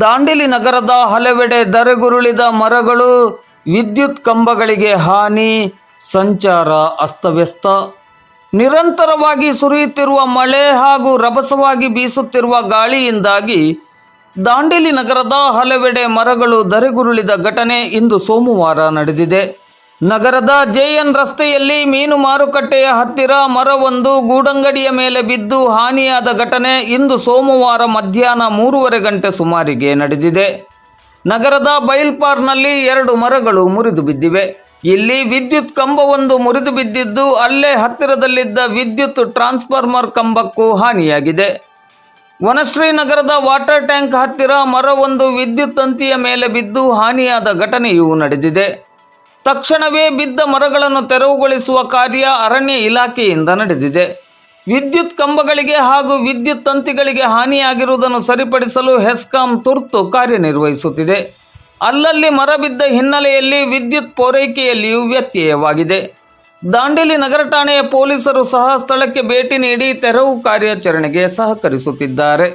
ದಾಂಡೇಲಿ ನಗರದ ಹಲವೆಡೆ ಧರೆಗುರುಳಿದ ಮರಗಳು, ವಿದ್ಯುತ್ ಕಂಬಗಳಿಗೆ ಹಾನಿ, ಸಂಚಾರ ಅಸ್ತವ್ಯಸ್ತ. ನಿರಂತರವಾಗಿ ಸುರಿಯುತ್ತಿರುವ ಮಳೆ ಹಾಗೂ ರಭಸವಾಗಿ ಬೀಸುತ್ತಿರುವ ಗಾಳಿಯಿಂದಾಗಿ ದಾಂಡೇಲಿ ನಗರದ ಹಲವೆಡೆ ಮರಗಳು ಧರೆಗುರುಳಿದ ಘಟನೆ ಇಂದು ಸೋಮವಾರ ನಡೆದಿದೆ. ನಗರದ ಜೆಎನ್ ರಸ್ತೆಯಲ್ಲಿ ಮೀನು ಮಾರುಕಟ್ಟೆಯ ಹತ್ತಿರ ಮರವೊಂದು ಗೂಡಂಗಡಿಯ ಮೇಲೆ ಬಿದ್ದು ಹಾನಿಯಾದ ಘಟನೆ ಇಂದು ಸೋಮವಾರ ಮಧ್ಯಾಹ್ನ ಮೂರುವರೆ ಗಂಟೆ ಸುಮಾರಿಗೆ ನಡೆದಿದೆ. ನಗರದ ಬೈಲ್ಪಾರ್ನಲ್ಲಿ ಎರಡು ಮರಗಳು ಮುರಿದು ಬಿದ್ದಿವೆ. ಇಲ್ಲಿ ವಿದ್ಯುತ್ ಕಂಬವೊಂದು ಮುರಿದು ಬಿದ್ದಿದ್ದು ಅಲ್ಲೇ ಹತ್ತಿರದಲ್ಲಿದ್ದ ವಿದ್ಯುತ್ ಟ್ರಾನ್ಸ್ಫಾರ್ಮರ್ ಕಂಬಕ್ಕೂ ಹಾನಿಯಾಗಿದೆ. ವನಶ್ರೀ ನಗರದ ವಾಟರ್ ಟ್ಯಾಂಕ್ ಹತ್ತಿರ ಮರವೊಂದು ವಿದ್ಯುತ್ ತಂತಿಯ ಮೇಲೆ ಬಿದ್ದು ಹಾನಿಯಾದ ಘಟನೆಯೂ ನಡೆದಿದೆ. ತಕ್ಷಣವೇ ಬಿದ್ದ ಮರಗಳನ್ನು ತೆರವುಗೊಳಿಸುವ ಕಾರ್ಯ ಅರಣ್ಯ ಇಲಾಖೆಯಿಂದ ನಡೆದಿದೆ. ವಿದ್ಯುತ್ ಕಂಬಗಳಿಗೆ ಹಾಗೂ ವಿದ್ಯುತ್ ತಂತಿಗಳಿಗೆ ಹಾನಿಯಾಗಿರುವುದನ್ನು ಸರಿಪಡಿಸಲು ಹೆಸ್ಕಾಂ ತುರ್ತು ಕಾರ್ಯನಿರ್ವಹಿಸುತ್ತಿದೆ. ಅಲ್ಲಲ್ಲಿ ಮರ ಬಿದ್ದ ಹಿನ್ನೆಲೆಯಲ್ಲಿ ವಿದ್ಯುತ್ ಪೂರೈಕೆಯಲ್ಲಿಯೂ ವ್ಯತ್ಯಯವಾಗಿದೆ. ದಾಂಡೇಲಿ ನಗರ ಠಾಣೆಯ ಪೊಲೀಸರು ಸಹ ಸ್ಥಳಕ್ಕೆ ಭೇಟಿ ನೀಡಿ ತೆರವು ಕಾರ್ಯಾಚರಣೆಗೆ ಸಹಕರಿಸುತ್ತಿದ್ದಾರೆ.